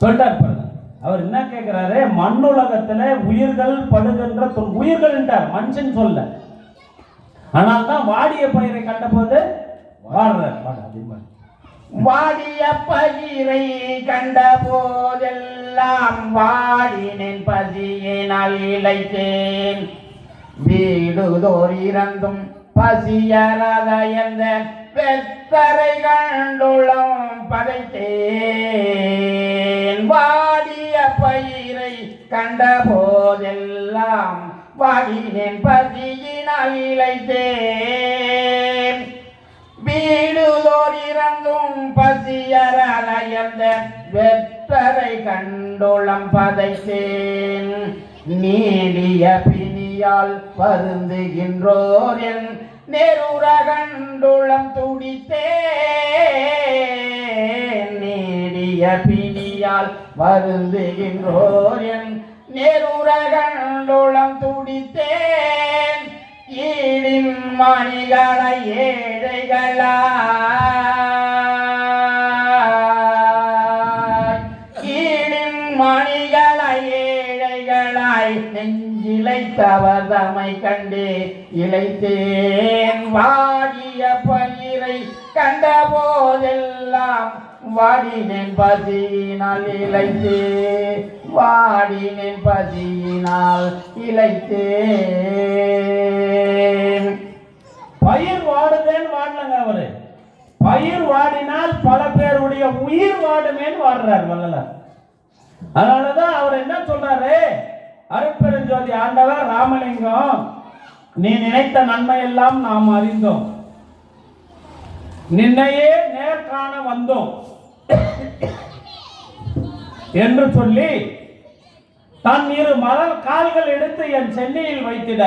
சொல்லிட்டார் பாருங்க. அவர் என்ன கேட்கிறாரு மண்ணுலகத்துல உயிர்கள் படுகின்ற உயிர்கள் உயிர்கள்ன்றார் மனுஷன் சொல்ல. ஆனால் தான் வாடிய பயிரை கண்டபோது வாடுறார் வாடிய பயிரை கண்ட போதெல்லாம் வாடினேன் பசியினால் இழைத்தேன். வீடுதோர் இறந்தும் பசியறத எந்த பெத்தரை கண்டுளம் பதைத்தேன். வாடிய பயிரை கண்ட போதெல்லாம் வாடினேன். பசியினால் இழைத்தேன். வீடுதோர் இறங்கும் இறந்தும் பசியறலையந்த வெத்தரை கண்டுளம் பதைத்தேன். நீடிய பிணியால் பருந்துகின்றோர் என் நெருர கண்டுளம் துடித்தேன். நீடிய பிணியால் வருந்துகின்றோர் என் நெருர கண்டுளம் துடித்தேன். ஈடின் மணிகளை ஏழைகளா நெஞ்சிலை தமை கண்டு இழைத்தேன் வாடிய பயிரை கண்ட போதெல்லாம் வாடினேன் பசியினால் இழைத்தே வாடினேன் பசியினால் இழைத்தேன் பயிர் வாடுதேன் வாடலங்க அவரு. பயிர் வாடினால் பல பேருடைய உயிர் வாடுமேன்னு வாடுறார் வல்லல அதனாலதான் அவர் என்ன சொல்றாரு? அருட்பெருஞ்சோதி ஆண்டவர் ராமலிங்கம் நீ நினைத்த நன்மை எல்லாம் நாம் அறிந்தோம். நின்னையே நேர்காண வந்தோம். என்று சொல்லி தன் இரு மலர் கால்கள் எடுத்து என் சென்னையில் வைத்திட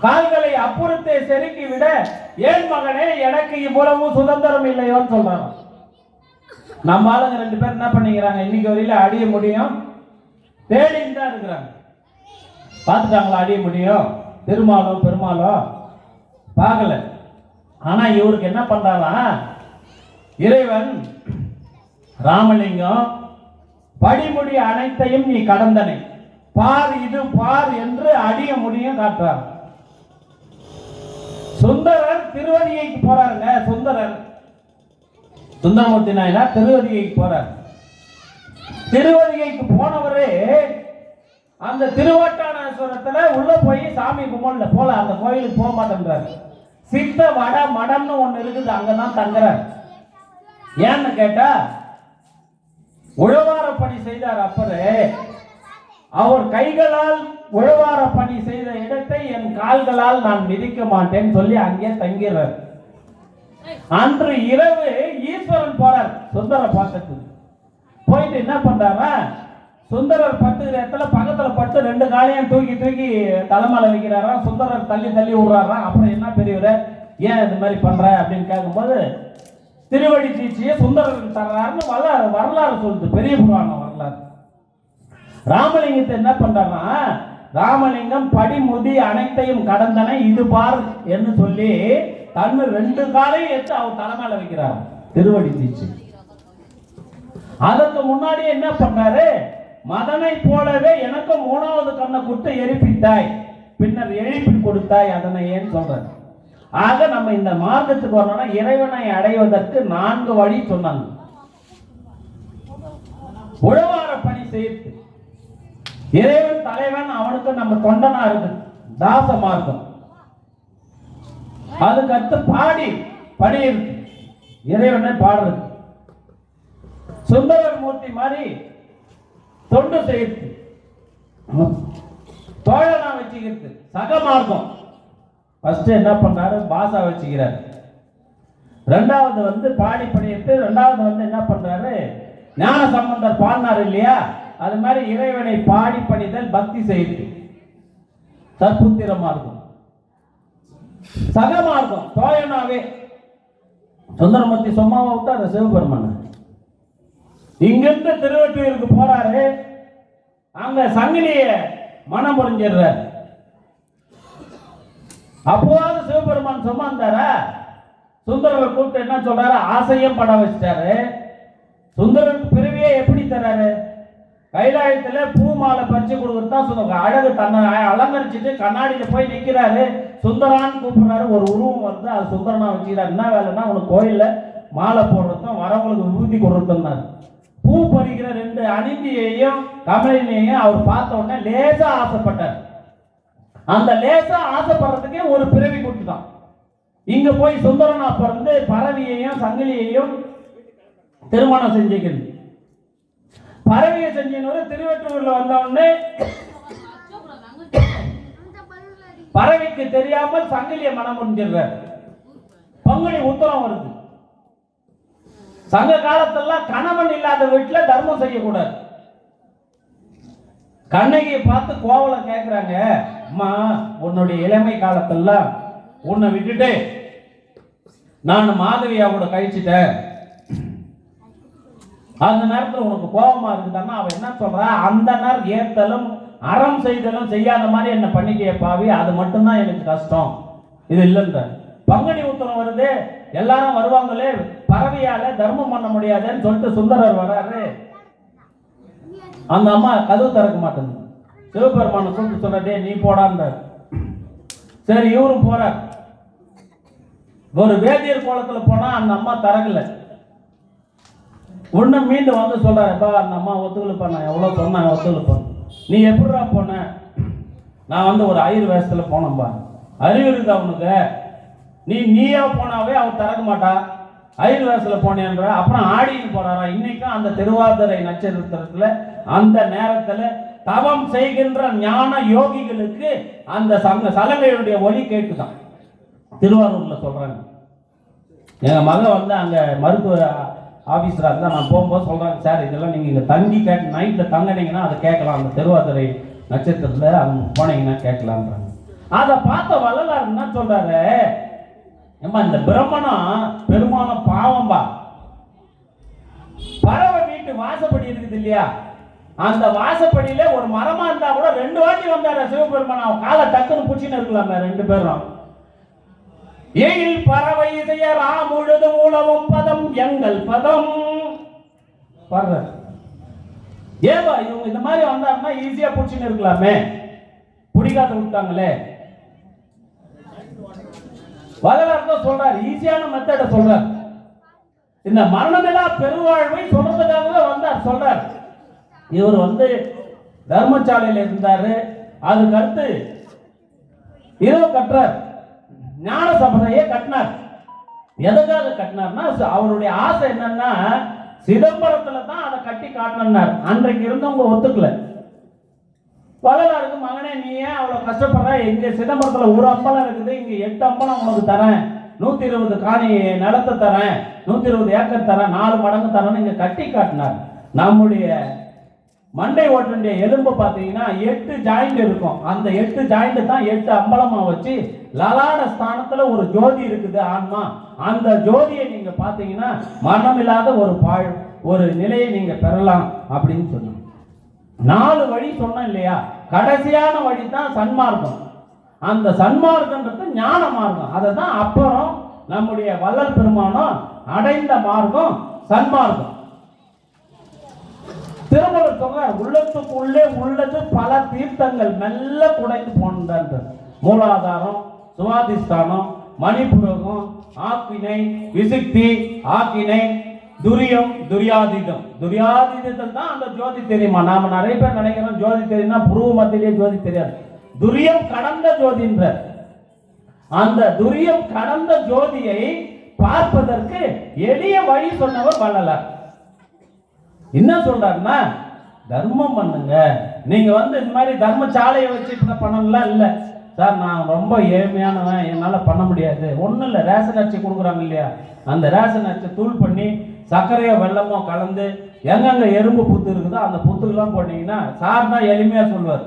கால்களை அப்புறத்தை செருக்கி விட ஏன் மகனே எனக்கு இவ்வளவு சுதந்திரம் இல்லையோன்னு சொல்றாங்க நம்ம ஆளுங்க ரெண்டு பேர் என்ன பண்ணிக்கிறாங்க இன்னைக்கு வரையில அடிய முடியும். தேடின்னு தான் இருக்கிறாங்க. பார்த்துட்டாங்களா அடிய முடியும்? திருமாலும் பெருமாளோ? பார்க்கல. ஆனால் இவருக்கு என்ன பண்றாராம் இறைவன் ராமலிங்கம் படிமுடி அனைத்தையும் நீ கடந்தனை. பார் இது பார் என்று அடிய முடியும் காட்டுறார். சுந்தரர் திருவதியைக்கு போறாருங்க சுந்தரர். சுந்தரமூர்த்தி நாயனார் திருவதியைக்கு போறார். திருவதிகைக்கு போனவரே அந்த திருவட்டானேஸ்வரத்துல உள்ள போய் சாமி கும்பிடல போல அந்த கோயிலுக்கு போக மாட்டேன்றாரு. சித்த வட மடம்னு ஒண்ணு இருக்குது அங்கதான் தங்குறாரு. ஏன்னு கேட்டா உழவார பணி செய்தார் அப்பரு அவர் கைகளால் உழவார பணி செய்த இடத்தை என் கால்களால் நான் மிதிக்க மாட்டேன்னு சொல்லி அங்கே தங்கிறார் அன்று இரவு ஈஸ்வரன் போறார் சுந்தர பாக்கத்துக்கு போயிட்டு என்ன பண்றாரா சுந்தரர் பத்து இடத்துல பக்கத்துல பட்டு ரெண்டு காலையும் தூக்கி தூக்கி தலைமலை வைக்கிறாராம் சுந்தரர் தள்ளி தள்ளி விடுறாராம் அப்புறம் என்ன பெரியவர் ஏன் இது மாதிரி பண்ற அப்படின்னு கேட்கும்போது திருவடி சீச்சியை சுந்தரருக்கு தர்றாருன்னு வர வரலாறு சொல்லுது பெரிய புராணம் வரலாறு. ராமலிங்கத்தை என்ன பண்றாருன்னா ராமலிங்கம் படிமுதி அனைத்தையும் கடந்தன இது பார் என்று சொல்லி தன்னு ரெண்டு காலையும் எடுத்து அவர் தலைமையில வைக்கிறார் திருவடி சீச்சி அதற்கு முன்னாடி என்ன பண்ணாரு? மதனை போலவே எனக்கும் மூணாவது கண்ணை கொடுத்து எரிப்பித்தாய். பின்னர் எழுப்பி கொடுத்தாய் அதனை ஏன் சொல்றாரு ஆக நம்ம இந்த மார்க்கத்துக்கு வரணும்னா இறைவனை அடைவதற்கு நான்கு வழி சொன்னாங்க. உழவார பணி செய்து. இறைவன் தலைவன் அவனுக்கு நம்ம தொண்டனா இருக்கு தாச மார்க்கம். அதுக்கு அடுத்து பாடி பணி இருக்கு. இறைவனை பாடுறது. சுந்தரமூர்த்தி மாதிரி தொண்டு செய்யறது தோழனா வச்சுக்கிறது சக மார்க்கம் ஃபர்ஸ்ட் என்ன பண்ணாரு? பாசா வச்சுக்கிறார். ரெண்டாவது வந்து பாடி பண்ணிட்டு ரெண்டாவது வந்து என்ன பண்றாரு? ஞான சம்பந்தர் பாடினார் இல்லையா? அது மாதிரி இறைவனை பாடி பணிதல் பக்தி செய்து. சற்புத்திர மார்க்கம் சக மார்க்கம் தோயனாவே சுந்தரமூர்த்தி சும்மாவை விட்டு அந்த சிவபெருமான. இங்கிருந்து திருவெற்றியூருக்கு போறாரு. அங்க சங்கிலிய மனம் புரிஞ்சிடுறார் அப்போது சிவபெருமான் சும்மாந்தாரா சுந்தரரை கூப்பிட்டு என்ன சொல்றாரு? ஆசையும் பட வச்சிட்டாரு. சுந்தரருக்கு பிறவியே எப்படி தர்றாரு கைலாயத்துல பூ மாலை பறிச்சு கொடுக்குறதா சுந்தர அழகு தன்னை அலங்கரிச்சுட்டு கண்ணாடியில போய் நிக்கிறாரு. சுந்தரான்னு கூப்பிடுறாரு. ஒரு உருவம் வந்து அது சுந்தரனா வச்சுக்கிறார். என்ன வேலைன்னா உனக்கு கோயில்ல மாலை போடுறதும் வரவங்களுக்கு விபூதி கொடுறதுன்னாரு பூ பறிக்கிற ரெண்டு அனிந்தியையும் கமலினையும் அவர் பார்த்த உடனே லேசா ஆசைப்பட்டார். அந்த லேசா ஆசைப்படுறதுக்கே ஒரு பிறவி கொடுத்துட்டான். இங்க போய் சுந்தரனா பிறந்து பறவையையும் சங்கிலியையும் திருமணம் செஞ்சுக்கிறது பறவையை செஞ்சினு திருவெற்றூர்ல வந்தவொடனே பறவைக்கு தெரியாமல் சங்கிலிய மனம் முடிஞ்சிடுறார். பங்குனி உத்தரம் வருது. சங்க காலத்தெல்லாம் கணவன் இல்லாத வீட்டில் தர்மம் செய்யக்கூடாது. கண்ணகியை பார்த்து கோவலம் கேட்குறாங்க அம்மா உன்னுடைய இளமை காலத்தெல்லாம் உன்னை விட்டுட்டு நான் மாதவியாவோட கழிச்சிட்டேன் அந்த நேரத்தில் உனக்கு கோபமா இருக்குதுன்னா அவன் என்ன சொல்றா? அந்த நேரம் ஏத்தலும் அறம் செய்தலும் செய்யாத மாதிரி என்ன பண்ணிக்கைய பாவி. அது மட்டும்தான் எனக்கு கஷ்டம். இது இல்லைன்ற. பங்குனி உத்தரம் வருது. எல்லாரும் வருவாங்களே. பறவையால தர்மம் பண்ண முடியாதுன்னு சொல்லிட்டு சுந்தரர் வராரு. அந்த அம்மா கதவு திறக்க மாட்டேங்குது. சிவபெருமான கூப்பிட்டு சொன்னதே நீ போடாந்தார் சரி இவரும் போறார். ஒரு வேதியர் கோலத்துல போனா அந்த அம்மா தரங்கல உன்னை மீண்டும் வந்து சொல்றாருப்பா அந்த அம்மா ஒத்துழைப்பு நான் எவ்வளோ சொன்னேன் ஒத்துக்கலப்பா நீ எப்படிடா போன? நான் வந்து ஒரு ஆயுர்வேதத்தில் வேஷத்துல போனேன்பா. அறிவு இருக்கு அவனுக்கு நீ நீயா போனாவே அவன் திறக்க மாட்டான் ஐயர் வேஷத்துல போனேன்ற அப்புறம் ஆடின்னு போறாரா? இன்னைக்கும் அந்த திருவாதிரை நட்சத்திரத்துல அந்த நேரத்துல தவம் செய்கின்ற ஞான யோகிகளுக்கு அந்த சங்க சலங்கையுடைய ஒலி கேட்டுதான் திருவாரூர்ல சொல்றாங்க. எங்க மகன் வந்து அங்க மருத்துவ ஆஃபீஸராக இருந்தா நான் போகும்போது சொல்றாங்க சார் இதெல்லாம் நீங்க இங்க தங்கி கேட்டு நைட்ல தங்கினீங்கன்னா அதை கேட்கலாம். அந்த திருவாதிரை நட்சத்திரத்துல அங்க போனீங்கன்னா கேட்கலான்றாங்க அதை பார்த்த வள்ளலார் என்ன சொல்றாரு? ஏம்மா இந்த பிரம்மணம் பெருமானம் பாவம்பா. பறவை வீட்டு வாசப்படி இருக்குது இல்லையா? அந்த வாசப்படியில ஒரு மரமா இருந்தா கூட ரெண்டு வாட்டி வந்தாரு சிவபெருமான். அவன் காலை டக்குன்னு பிடிச்சின்னு இருக்கலாமே ரெண்டு பேரும். எயில் பறவை இதய ராமுழுது மூலமும் பதம் எங்கள் பதம். பறவை ஏவா இவங்க இந்த மாதிரி வந்தாருன்னா ஈஸியா பிடிச்சின்னு இருக்கலாமே. பிடிக்காத விட்டாங்களே. வரலாறு தான் சொல்றாரு. ஈஸியான மெத்தட சொல்றார். இந்த மரணமில்லா பெருவாழ்வை சொல்றதுக்காகவே வந்தார் சொல்றார். இவர் வந்து தர்மசாலையில இருந்தாரு. அதுக்கு அடுத்து இரவு கட்டுறார். ஞான சபதையை கட்டினார். எதுக்காக கட்டினார்னா அவருடைய ஆசை என்னன்னா சிதம்பரத்துல தான் அதை கட்டி காட்டணும்னார். அன்றைக்கு இருந்தவங்க ஒத்துக்கல. வள்ளலாருக்கு மகனே நீ கஷ்டப்படுற. இங்க சிதம்பரத்துல ஒரு அம்பலம் இருக்குது. இங்க எட்டு அம்பலம் உனக்கு தரேன். நூத்தி இருபது காணி நிலத்தை தரேன். நூத்தி இருபது ஏக்கர் தரேன். நாலு மடங்கு தரேன்னு இங்க கட்டி காட்டினார். நம்முடைய மண்டை ஓட்டுடைய எலும்பு பார்த்தீங்கன்னா எட்டு ஜாயிண்ட் இருக்கும். அந்த எட்டு ஜாயிண்ட் தான் எட்டு அம்பலமா வச்சு லலாட ஸ்தானத்துல ஒரு ஜோதி இருக்குது ஆன்மா. அந்த ஜோதியை நீங்க பார்த்தீங்கன்னா மரணமில்லாத ஒரு பாழ் ஒரு நிலையை நீங்க பெறலாம் அப்படின்னு சொன்னோம் நாலு வழி சொன்னோம் இல்லையா? கடைசியான வழி தான் சன்மார்க்கம். அந்த சன்மார்க்கன்றது ஞான மார்க்கம். அதை தான் அப்புறம் நம்முடைய வல்லல் பெருமானம் அடைந்த மார்க்கம் சன்மார்க்கம். திருமணம் தொகை உள்ளத்துக்கு உள்ளே உள்ளது பல தீர்த்தங்கள் மெல்ல குடைந்து போனது மூலாதாரம் சுவாதிஷ்டானம் மணிப்புரகம் ஆக்கினை விசுக்தி ஆக்கினை துரியம் துரியாதீதம். துரியாதீதத்தில் தான் அந்த ஜோதி தெரியுமா? நாம நிறைய பேர் நினைக்கிறோம் ஜோதி தெரியும்னா புருவ மத்தியிலே ஜோதி தெரியாது. துரியம் கடந்த ஜோதின்ற அந்த துரியம் கடந்த ஜோதியை பார்ப்பதற்கு எளிய வழி சொன்னவர் வள்ளலார். என்ன சொல்றாருன்னா தர்மம் பண்ணுங்க. நீங்க வந்து இந்த மாதிரி தர்மசாலையை வச்சு இப்ப பண்ணலாம் இல்லை. சார் நான் ரொம்ப ஏழ்மையானவன். என்னால் பண்ண முடியாது. ஒன்றும் இல்லை. ரேஷன் அரிசி கொடுக்குறாங்க இல்லையா? அந்த ரேஷன் அரிசி தூள் பண்ணி சர்க்கரையோ வெள்ளமோ கலந்து எங்கெங்க எறும்பு புத்து இருக்குதோ அந்த புத்துக்கெல்லாம் போட்டிங்கன்னா சார் தான் எளிமையாக சொல்லுவார்.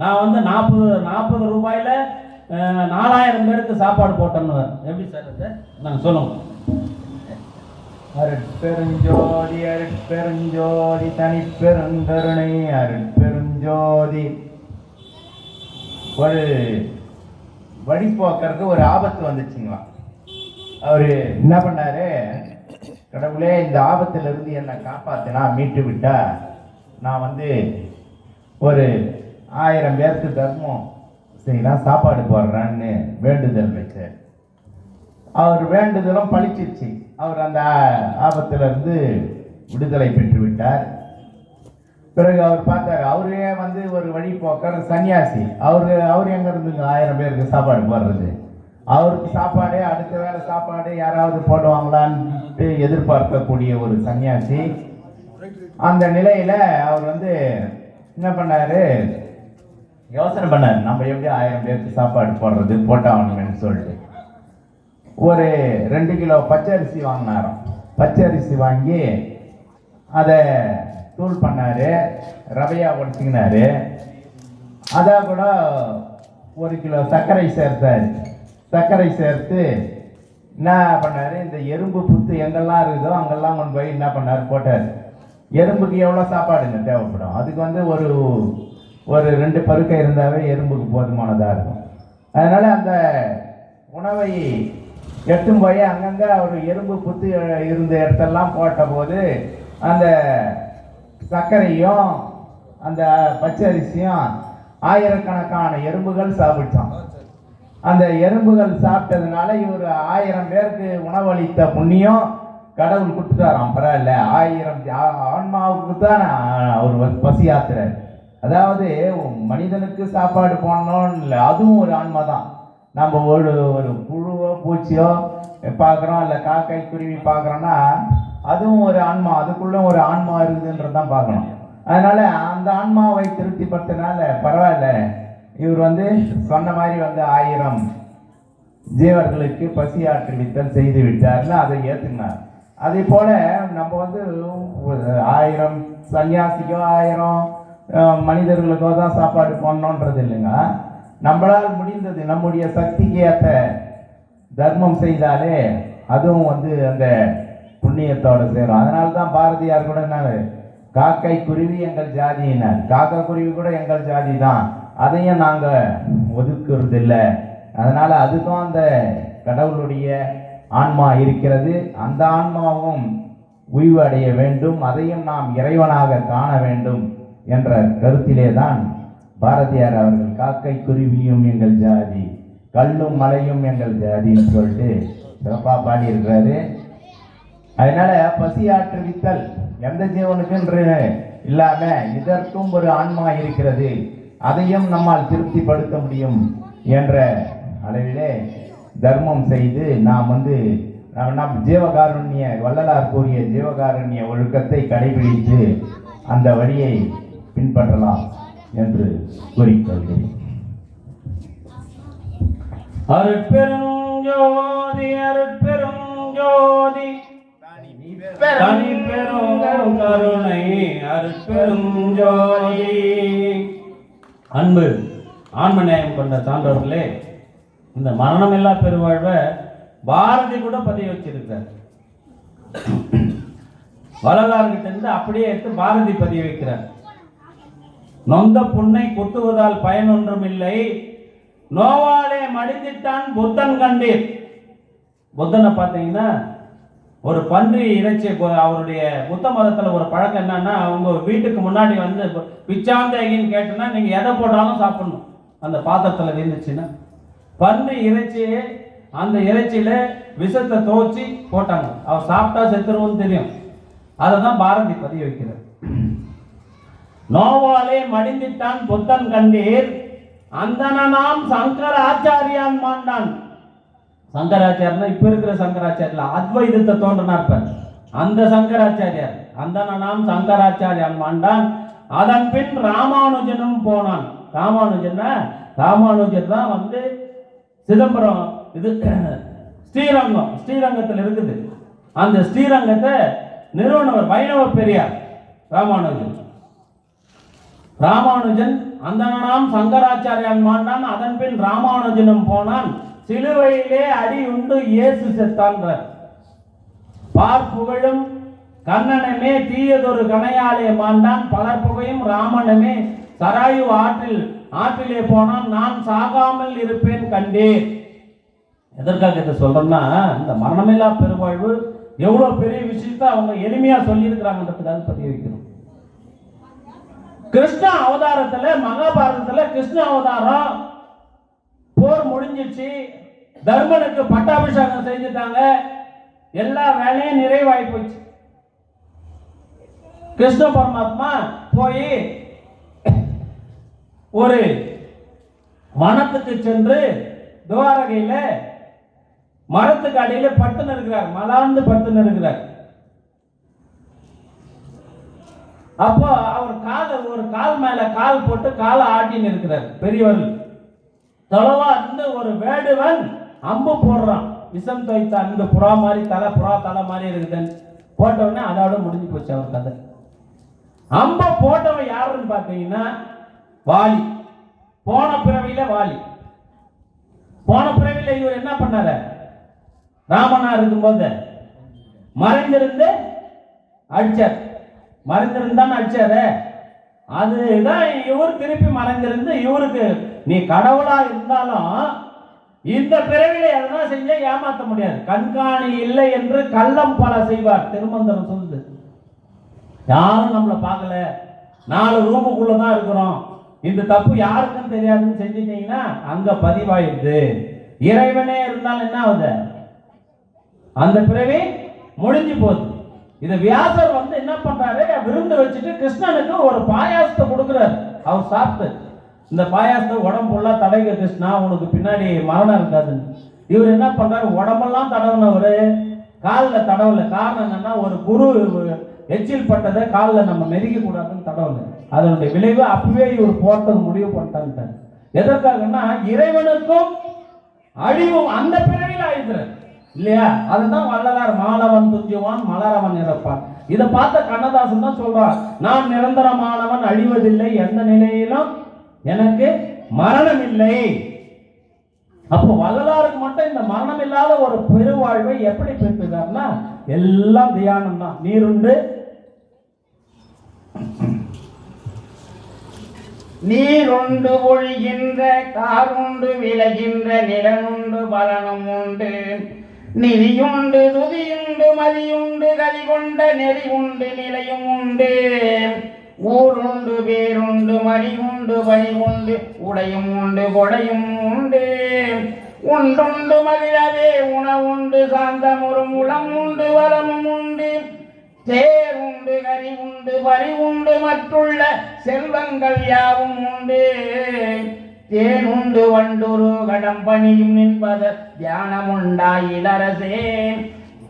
நான் வந்து நாற்பது நாற்பது ரூபாயில் நாலாயிரம் பேருக்கு சாப்பாடு போட்டேன்னு எப்படி சார் அது? நாங்கள் சொல்லுங்க. அருட்பெருஞ்சோதி அருட்பெருஞ்சோதி தனிப்பெருங்கருணை அருட்பெருஞ்சோதி. ஒரு வழிபோக்கருக்கு ஒரு ஆபத்து வந்துச்சுங்களா அவர் என்ன பண்ணாரு? கடவுளே இந்த ஆபத்திலிருந்து என்னை காப்பாத்தினா மீட்டு விட்டா நான் வந்து ஒரு ஆயிரம் பேருக்கு தர்மம் செய்யலாம் சாப்பாடு போடுறேன்னு வேண்டுதல் வச்சார் அவர் வேண்டுதலும் பழிச்சிருச்சு. அவர் அந்த ஆபத்திலிருந்து விடுதலை பெற்று விட்டார். பிறகு அவர் பார்த்தாரு அவரே வந்து ஒரு வழி போக்கர் சன்னியாசி. அவர் அவர் எங்கே இருந்துங்க? ஆயிரம் பேருக்கு சாப்பாடு போடுறது. அவருக்கு சாப்பாடு அடுத்த வேளை சாப்பாடு யாராவது போடுவாங்களான்னு எதிர்பார்க்கக்கூடிய ஒரு சன்னியாசி. அந்த நிலையில அவர் வந்து என்ன பண்ணாரு? யோசனை பண்ணார். நம்ம எப்படி ஆயிரம் பேருக்கு சாப்பாடு போடுறது போட்டாகணும்னு சொல்லிட்டு. ஒரு ரெண்டு கிலோ பச்சரிசி வாங்கினாராம். பச்சரிசி வாங்கி அதை தூள் பண்ணார் ரவையா உடச்சிக்கினாரு. அதை கூட ஒரு கிலோ சர்க்கரை சேர்த்தாரு. சர்க்கரை சேர்த்து என்ன பண்ணார்? இந்த எறும்பு புத்து எங்கெல்லாம் இருக்குதோ அங்கெல்லாம் கொண்டு போய் என்ன பண்ணார்? போட்டார். எறும்புக்கு எவ்வளோ சாப்பாடுங்க தேவைப்படும்? அதுக்கு வந்து ஒரு ஒரு ரெண்டு பருக்கை இருந்தாவே எறும்புக்கு போதுமானதாக இருக்கும். அதனால் அந்த உணவை எட்டும் போய் அங்கங்கே ஒரு எறும்பு புத்து இருந்த இடத்தெல்லாம் போட்டபோது அந்த சர்க்கரையும் அந்த பச்சரிசியும் ஆயிரக்கணக்கான எறும்புகள் சாப்பிட்டான். அந்த எறும்புகள் சாப்பிட்டதுனால இவர் ஆயிரம் பேருக்கு உணவளித்த புண்ணியம் கடவுள் கொடுத்துட்டாராம் பரவாயில்ல. ஆயிரம் ஆ- ஆன்மாவுக்கு தான் அவர் பசி ஆத்துறாரு அதாவது மனிதனுக்கு சாப்பாடு போடணும்னு இல்லை அதுவும் ஒரு ஆன்மா தான். நம்ம ஒரு ஒரு புழுவோ பூச்சியோ பார்க்குறோம் இல்லை காக்கை குருவி பார்க்குறோன்னா அதுவும் ஒரு ஆன்மா அதுக்குள்ளே ஒரு ஆன்மா இருக்குதுன்றது தான் பார்க்கணும். அதனால் அந்த ஆன்மாவை திருப்திப்படுத்தினால பரவாயில்ல. இவர் வந்து சொன்ன மாதிரி வந்து ஆயிரம் ஜீவர்களுக்கு பசி ஆற்றுவித்தல் செய்து விட்டார்னு அதை ஏற்றுனார் அதே போல் நம்ம வந்து ஒரு ஆயிரம் சன்னியாசிக்கோ ஆயிரம் மனிதர்களுக்கோ தான் சாப்பாடு போடணுன்றது இல்லைங்க. நம்மளால் முடிந்தது நம்முடைய சக்திக்கு ஏற்ற தர்மம் செய்தாலே அதுவும் வந்து அந்த புண்ணியத்தோடு சேரும். அதனால தான் பாரதியார் கூட என்ன காக்கை குருவி எங்கள் ஜாதியினர். காக்கா குருவி கூட எங்கள் ஜாதி தான் அதையும் நாங்கள் ஒதுக்குறது இல்லை அதனால அதுக்கும் அந்த கடவுளுடைய ஆன்மா இருக்கிறது. அந்த ஆன்மாவும் உய்வு அடைய வேண்டும். அதையும் நாம் இறைவனாக காண வேண்டும் என்ற கருத்திலே தான் பாரதியார் அவர்கள் காக்கை குருவியும் எங்கள் ஜாதி கல்லும் மலையும் எங்கள் ஜாதின்னு சொல்லிட்டு சிறப்பாக பாடியிருக்கிறாரு. அதனால பசி ஆற்றுவித்தல் எந்த ஜீவனுக்கு இல்லாம இதற்கும் ஒரு ஆன்மா இருக்கிறது. அதையும் நம்மால் திருப்திப்படுத்த முடியும் என்ற அளவிலே தர்மம் செய்து நாம் வந்து நாம் நம் ஜீவகாருண்ய வள்ளலார் கூறிய ஜீவகாருண்ய ஒழுக்கத்தை கடைபிடித்து அந்த வழியை பின்பற்றலாம் என்று கூறிக்கொள்கிறேன். அருட்பெருஞ்சோதி அருட்பெருஞ்சோதி தனி பெரும் கருணை அருட்பெருஞ்சோதி அன்பு ஆன்ம நேயம் கொண்ட சான்றவர்களே இந்த மரணமில்லா பெருவாழ்வை பாரதி கூட பதிய வச்சிருக்கார் வரலாறு இருந்து அப்படியே எடுத்து பாரதி பதிய வைக்கிறார். நொந்த புண்ணை குத்துவதால் பயனொன்றும் இல்லை. நோவாலே மடிந்திட்டான் புத்தன் கண்டீர். புத்தனை பார்த்தீங்கன்னா ஒரு பன்றி இறைச்சி அவருடைய புத்த மதத்தில் ஒரு பழக்கம் என்னன்னா அவங்க வீட்டுக்கு முன்னாடி வந்து பிச்சாந்தேகின்னு கேட்டோன்னா நீங்கள் எதை போட்டாலும் சாப்பிடணும். அந்த பாத்திரத்தில் இருந்துச்சுன்னா பன்றி இறைச்சி அந்த இறைச்சியில் விஷத்தை துவச்சி போட்டாங்க. அவர் சாப்பிட்டா செத்துருவோம்னு தெரியும். அதை தான் பாரதி பதிய வைக்கிறார். நோவாலே மடிந்திட்டான் புத்தன் கண்டீர். அந்தனாம் சங்கர ஆச்சாரியான் மாண்டான். சங்கராச்சாரியர்னா இப்ப இருக்கிற சங்கராச்சாரியர் அத்வைதத்தை தோன்றினார் பார். அந்த சங்கராச்சாரியார் அந்தனாம் சங்கராச்சாரியான் மாண்டான் அதன் பின் ராமானுஜனும் போனான். ராமானுஜன்னா ராமானுஜர் தான் வந்து சிதம்பரம் இது ஸ்ரீரங்கம் ஸ்ரீரங்கத்தில் இருக்குது. அந்த ஸ்ரீரங்கத்தை நிறுவனவர் வைணவ பெரியார் ராமானுஜன். ராமானுஜன் அந்தனாம் சங்கராச்சாரியான் மாண்டான் அதன் பின் ராமானுஜனும் போனான். சிலுவையிலே அடி உண்டு இயேசு செத்தான்றார் பார்ப்புகழும் கண்ணனமே தீயதொரு கணையாலே மாண்டான். பலர் புகையும் ராமனமே சராயு ஆற்றில் ஆற்றிலே போனான். நான் சாகாமல் இருப்பேன் கண்டேன். எதற்காக இதை சொல்றோம்னா இந்த மரணமில்லா பெருவாழ்வு எவ்வளவு பெரிய விஷயத்தை அவங்க எளிமையா சொல்லியிருக்கிறாங்கன்றதுக்காக பதிய வைக்கிறோம் கிருஷ்ண அவதாரத்துல மகாபாரதத்துல கிருஷ்ண அவதாரம் போர் முடிஞ்சிச்சு. தர்மனுக்கு பட்டாபிஷேகம் செஞ்சுட்டாங்க. எல்லா வேலையும் நிறைவாகி போச்சு. கிருஷ்ண பரமாத்மா போய் ஒரு வனத்துக்கு சென்று துவாரகையில் மரத்துக்கு அடியில் பட்டுன்னு இருக்கிறார் மலார்ந்து பட்டுன்னு இருக்கிறார் அப்போ அவர் கால ஒரு கால் மேல கால் போட்டு காலை ஆட்டின்னு இருக்கிறார் பெரியவர் தொலைவா இருந்து ஒரு வேடுவன் அம்பு போடுறான். விஷம் தோய்த்தான் அந்த புறா மாதிரி தலை புறா தலை மாதிரி இருக்குதுன்னு. போட்ட உடனே அதோட முடிஞ்சு போச்சு அவர் கதை. அம்ப போட்டவன் யாருன்னு பார்த்தீங்கன்னா வாலி. போன பிறவியில வாலி. போன பிறவியில இவர் என்ன பண்ணாரு? ராமனா இருக்கும்போது மறைந்திருந்து அடிச்சார். மறைந்திருந்தான் அடிச்சாரு. அதுதான் இவர் திருப்பி மறைந்திருந்து இவருக்கு நீ கடவுளா இருந்தாலும் இந்த பிறவில எதனா செஞ்ச ஏமாத்த முடியாது. கண்காணி இல்லை என்று கள்ளம் பல செய்வார். திருமந்திரம் சொல்லுது. யாரும் நம்மளை பார்க்கல. நாலு ரூமுக்குள்ள தான் இருக்கிறோம். இந்த தப்பு யாருக்கும் தெரியாதுன்னு செஞ்சிட்டீங்கன்னா அங்க பதிவாயிடுது. இறைவனே இருந்தாலும் என்ன ஆகுது? அந்த பிறவி முடிஞ்சு போகுது. இந்த வியாசர் வந்து என்ன பண்றாரு? விருந்து வச்சுட்டு கிருஷ்ணனுக்கு ஒரு பாயாசத்தை கொடுக்குறாரு. அவர் சாப்பிட்டு இந்த பாயாசத்தை உடம்பு ஃபுல்லா தடவிக்க கிருஷ்ணா உனக்கு பின்னாடி மரணம் இருக்காதுன்னு இவர் என்ன பண்றாரு? உடம்பெல்லாம் தடவுனவர் காலில் தடவல. காரணம் என்னன்னா ஒரு குரு எச்சில் பட்டதை காலில் நம்ம மெதிக்க கூடாதுன்னு தடவல. அதனுடைய விளைவு அப்பவே இவர் போட்டது முடிவு பண்ணிட்டான்ட்டார். எதற்காகன்னா இறைவனுக்கும் அழிவும் அந்த பிறவியில் ஆயிடுறாரு. இல்லையா? அதுதான் வள்ளலார் மாலவன் துஞ்சுவான் மலரவன் இறப்பான். இதை பார்த்த கண்ணதாசன் தான் சொல்றான் நான் நிரந்தரமானவன் அழிவதில்லை எந்த நிலையிலும் எனக்கு மரணம் இல்லை அப்போ வள்ளலாருக்கு மட்டும் இந்த மரணம் இல்லாத ஒரு பெருவாழ்வை எப்படி பெற்றுக்காருன்னா எல்லாம் தியானம் தான் நீருண்டு. நீருண்டு ஒழிகின்ற காருண்டு விளைகின்ற நிலமுண்டு பலனும் உண்டு. நிதியுண்டு துதியுண்டு மதியுண்டு கொண்ட நெறி உண்டு நிலையும் உண்டு. ஊருண்டு பேருண்டு மணி உண்டு பணி உண்டு உடையும் உண்டு கொடையும் உண்டு. உண்டுண்டு மகிழவே உணவுண்டு சாந்தமுறும் உளம் உண்டு வளமும் உண்டு. தேர் உண்டு கறி உண்டு வரி உண்டு மற்றுள்ள செல்வங்கள் யாவும் உண்டு. தேன் உண்டு வண்டுரு கடம்பணியும் நின்பத தியானம் உண்டாயிலரசே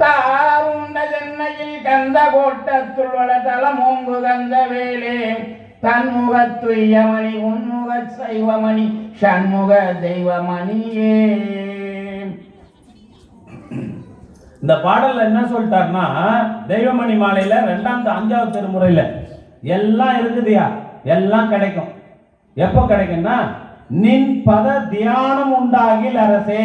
தாருண்ட சென்னையில் கந்த கோட்டத்துள் வள தலமோங்கு கந்த வேலே. தன்முகத்துயமணி உன்முக சைவமணி சண்முக தெய்வமணியே. இந்த பாடல்ல என்ன சொல்லிட்டாருன்னா தெய்வமணி மாலையில ரெண்டாம் அஞ்சாவது திருமுறையில எல்லாம் இருக்குதுயா? எல்லாம் கிடைக்கும். எப்போ கிடைக்கும்னா நின் பத தியானம் உண்டாகில் அரசே.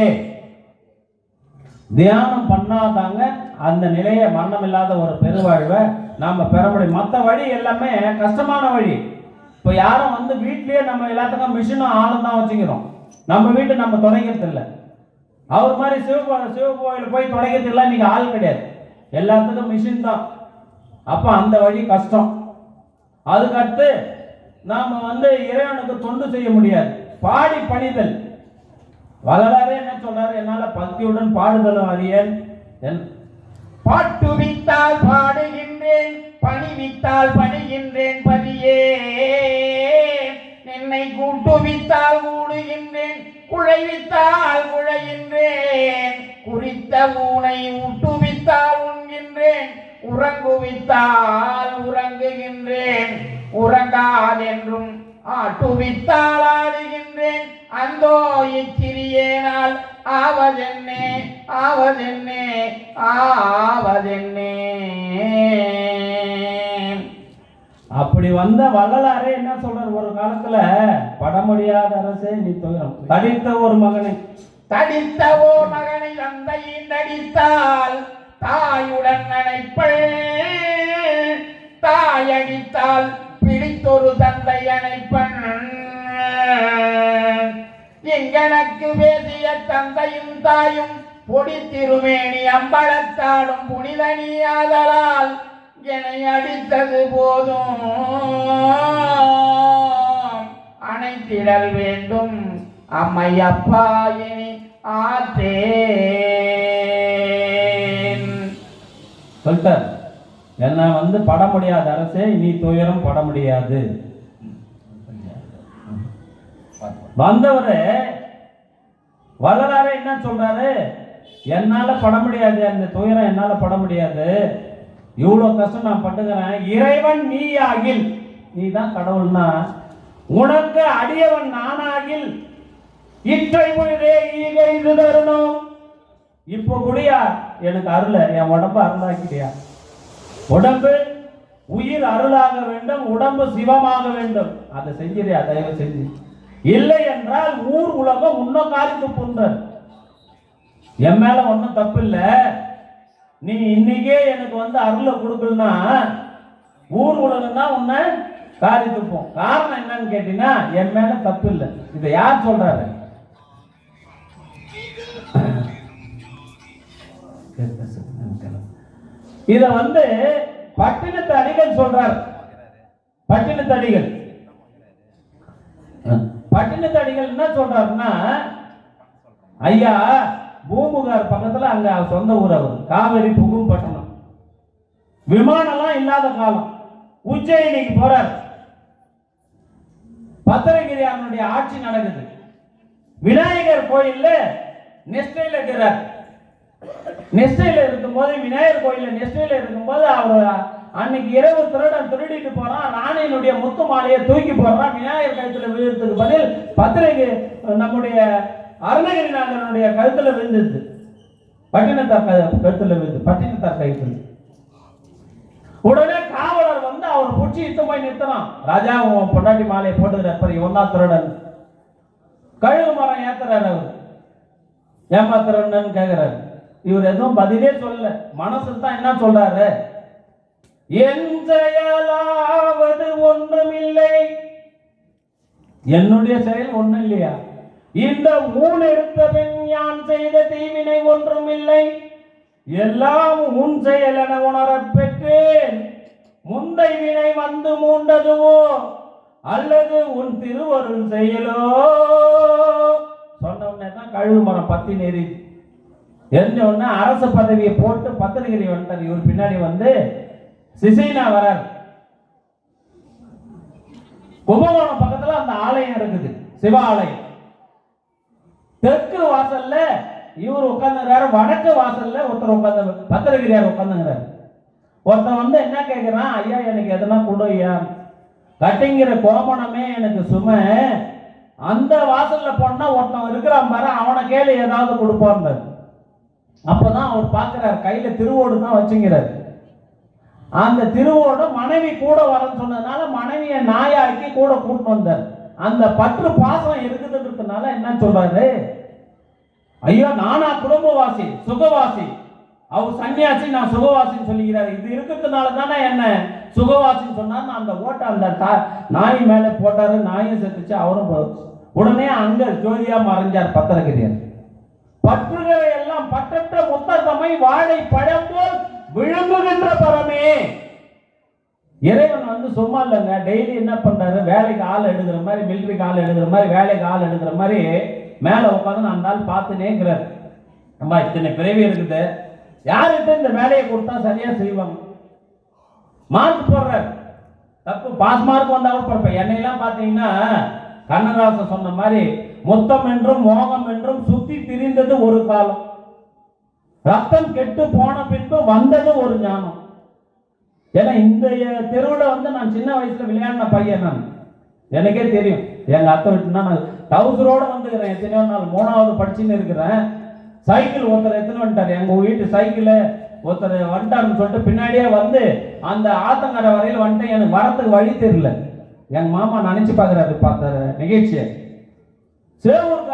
தியானம் பண்ணாதாங்க அந்த நிலையை மரணம் இல்லாத ஒரு பெருவாழ்வை நாம் பெற முடியும். மற்ற வழி எல்லாமே கஷ்டமான வழி. இப்போ யாரும் வந்து வீட்லேயே நம்ம எல்லாத்துக்கும் மிஷினும் ஆளும் தான் வச்சுக்கிறோம். நம்ம வீட்டை நம்ம தொடங்கிறது இல்லை. அவர் மாதிரி சிவ சிவகோயில் போய் தொடங்கிறதுக்கெல்லாம் நீங்கள் ஆள் கிடையாது. எல்லாத்துக்கும் மிஷின் தான். அப்போ அந்த வழி கஷ்டம். அதுக்கடுத்து நாம் வந்து இறைவனுக்கு தொண்டு செய்ய முடியாது. பாடி பணிதல். வளராரே என்ன சொல்றாரு? என்னால பக்தியுடன் பாடுதலும் அறியேன். பாட்டு பாட்டுவித்தால் பாடுகின்றேன் பணிவித்தால் பணிகின்றேன் பதியே. கூட்டு கூட்டுவித்தால் கூடுகின்றேன் குழைவித்தால் குழைகின்றேன். குறித்த ஊனை ஊட்டுவித்தால் உண்கின்றேன் உறங்குவித்தால் உறங்குகின்றேன். உறங்காதென்றும் ஆட்டுவித்தால் ஆடுகின்றேன் அந்தோ இச்சிறியேனால் ஆவதென்னே ஆவதென்னே ஆவதென்னே. அப்படி வந்த வள்ளலாரே என்ன சொல்றாரு? ஒரு காலத்துல பட முடியாத அரசே நீ தடித்த ஒரு மகனை. தடித்தவோ மகனை தந்தையின் தடித்தால் தாயுடன் நினைப்பள் தாயடித்தால் பிடித்தொரு தந்தை அணைப்பன். எங்கனக்கு வேதிய தந்தையும் தாயும் பொடி திருமேனி அம்பலத்தாடும் புனிதனியாதலால் என்னை அடித்தது போதும். அணைத்திடல் வேண்டும். அம்மை அப்பா இனி ஆத்தேன். சொல்லிட்டார். என்ன வந்து பட முடியாத அரசே நீ துயரம் பட முடியாது. வந்தவரே வரலாறு என்ன சொல்றாரு? என்னால பட முடியாது அந்த துயரம் என்னால பட முடியாது. இவ்வளவு கஷ்டம் நான் பட்டுக்கிறேன். இறைவன் நீ ஆகில் நீ தான் கடவுள்னா உனக்கு அடியவன் நானாகில். இற்றை பொழுதே ஈக இது தருணம் இப்போ குடியா? எனக்கு அருள என் உடம்பு அருளாக்கிறியா உடம்பு உயிர் அருளாக வேண்டும் உடம்பு சிவமாக வேண்டும். அதை செஞ்சிரியா தயவு செஞ்சு. இல்லை என்றால் ஊர் உலகம் உன்ன காரித்து புன்ற என் மேல ஒன்றும் தப்பு இல்ல நீ இன்னைக்கே எனக்கு வந்து அருளை கொடுக்கலனா ஊர் உலகம் தான் உன்னை காரி துப்போம் காரணம் என்னன்னு கேட்டீங்கன்னா என் மேல தப்பு இல்லை இதை யார் சொல்றாரு? இத வந்து பட்டினத்து அடிகள் சொல்றார். பட்டினத்து அடிகள். பட்டினத்தடிகள் என்ன சொல்றாருன்னா ஐயா பூமுகார் பக்கத்துல அங்க சொந்த ஊர் அவர் காவேரி புகும் பட்டணம். விமானம்லாம் இல்லாத காலம். உஜ்ஜயினிக்கு போறார். பத்திரகிரியானுடைய ஆட்சி நடக்குது. விநாயகர் கோயில்ல நிஷ்டையில இருக்கிறார். நெஸ்டையில் இருக்கும்போது விநாயகர் கோயில்ல நெஸ்டையில் இருக்கும்போது அவர் அன்னைக்கு இரவு திருடன் திருடிட்டு போறான் ராணியினுடைய முத்து மாலையை தூக்கி போடுறான் விநாயகர் கழுத்துல விழுறதுக்கு பதில் பத்திரிகை நம்முடைய அருணகிரிநாதனுடைய கழுத்துல விழுந்தது. பட்டினத்தார் கழுத்துல விழுந்து பட்டினத்தார் கழுத்துல. உடனே காவலர் வந்து அவர் பிடிச்சி இத்து போய் நிறுத்தலாம் ராஜா உன் பொண்டாட்டி மாலையை போட்டுக்கிறார் இவன் தான் திருடன். கழுகு மரம் ஏத்துறாரு அவர். ஏமாத்துறன்னு கேட்கிறாரு இவர் எதுவும் பதிலே சொல்லல. மனசு தான் என்ன சொல்றாரு? என் செயலாவது ஒன்றுமில்லை. என்னுடைய செயல் ஒன்றும் இல்லையா இந்த ஊன் எடுத்த பின் யான் செய்த தீவினை ஒன்றும் இல்லை எல்லாம் உன் செயல் என உணரப் பெற்றேன். முந்தை வினை வந்து மூண்டதுவோ? அல்லது உன் திருவருள் செயலோ? சொன்ன உடனே தான் கழுவு மரம் பத்தி நெறி தெரிஞ்ச உடனே அரசு பதவியை போட்டு பத்திரகிரி வந்தது. இவர் பின்னாடி வந்து சிசைனா வரார். கும்பகோணம் பக்கத்துல அந்த ஆலயம் இருக்குது சிவ ஆலயம் தெற்கு வாசல்ல இவர் உட்காந்துறாரு வடக்கு வாசல்ல ஒருத்தர் உட்கார்ந்து பத்திரகிரியார் உட்காந்துங்கிறார் ஒருத்தன் வந்து என்ன கேட்கிறான் ஐயா எனக்கு எதனா கொடு ஐயா. கட்டிங்கிற கோமணமே எனக்கு சுமை. அந்த வாசல்ல போனா ஒருத்தன் இருக்கிறான் பாரு அவனை கேளு ஏதாவது கொடுப்பான்னு அப்பதான் அவர் பார்க்கிறார் கையில திருவோடு தான் வச்சுங்கிறாரு. அந்த திருவோடு மனைவி கூட வரன்னு சொன்னதுனால மனைவியை நாயாக்கி கூட கூட்டு வந்தார். அந்த பற்று பாசம் இருக்குதுன்றதுனால என்ன சொல்றாரு? ஐயோ நானா குடும்பவாசி சுகவாசி. அவர் சன்னியாசி நான் சுகவாசின்னு சொல்லிக்கிறாரு. இது இருக்கிறதுனால தானே என்ன? சுகவாசின்னு சொன்னா நான் அந்த ஓட்டை அந்த தா- நாய் மேலே போட்டாரு நாயும் செத்துச்சு அவரும் போச்சு. உடனே அங்க ஜோதியா மறைஞ்சார் பத்திரகிரியார் பற்றுகளை எல்லாம் பற்றற்ற முத்தத்தமை வாழை பழம் போல் விழுங்குகின்ற பரமே. இறைவன் வந்து சும்மா இல்லைங்க. டெய்லி என்ன பண்றாரு? வேலைக்கு ஆள் எடுக்கிற மாதிரி மிலிட்டரிக்கு ஆள் எடுக்கிற மாதிரி வேலைக்கு ஆள் எடுக்கிற மாதிரி மேல உட்காந்து அந்த நாள் பார்த்துனேங்கிறார் நம்ம இத்தனை பிறவி இருக்குது. யார்கிட்ட இந்த வேலையை கொடுத்தா சரியா செய்வாங்க? மார்க் போடுறார். தப்பு பாஸ் மார்க் வந்தாலும் போடுறேன் என்னையெல்லாம் பார்த்தீங்கன்னா கண்ணதாசன் சொன்ன மாதிரி மொத்தம் என்றும் மோகம் என்றும் சுத்தி திரிந்தது ஒரு காலம். ரத்தம் கெட்டு போன பின்பு வந்தது ஒரு ஞானம். ஏன்னா இந்த தெருவில் வந்து நான் சின்ன வயசுல விளையாடின பையன் நான். எனக்கே தெரியும். எங்க அத்தை விட்டுனா நான் டவுசரோட வந்துக்கிறேன். எத்தனையோ நாள் மூணாவது படிச்சுன்னு இருக்கிறேன். சைக்கிள் ஒருத்தர் எத்தனை வந்துட்டார். எங்க வீட்டு சைக்கிள் ஒருத்தர் வந்துட்டாருன்னு சொல்லிட்டு பின்னாடியே வந்து அந்த ஆத்தங்கரை வரையில் வந்துட்டு எனக்கு வரத்துக்கு வழி தெரியல. எங்க மாமா நினைச்சு பார்க்குறாரு பார்த்தாரு. நிகழ்ச்சியை. சேவூர்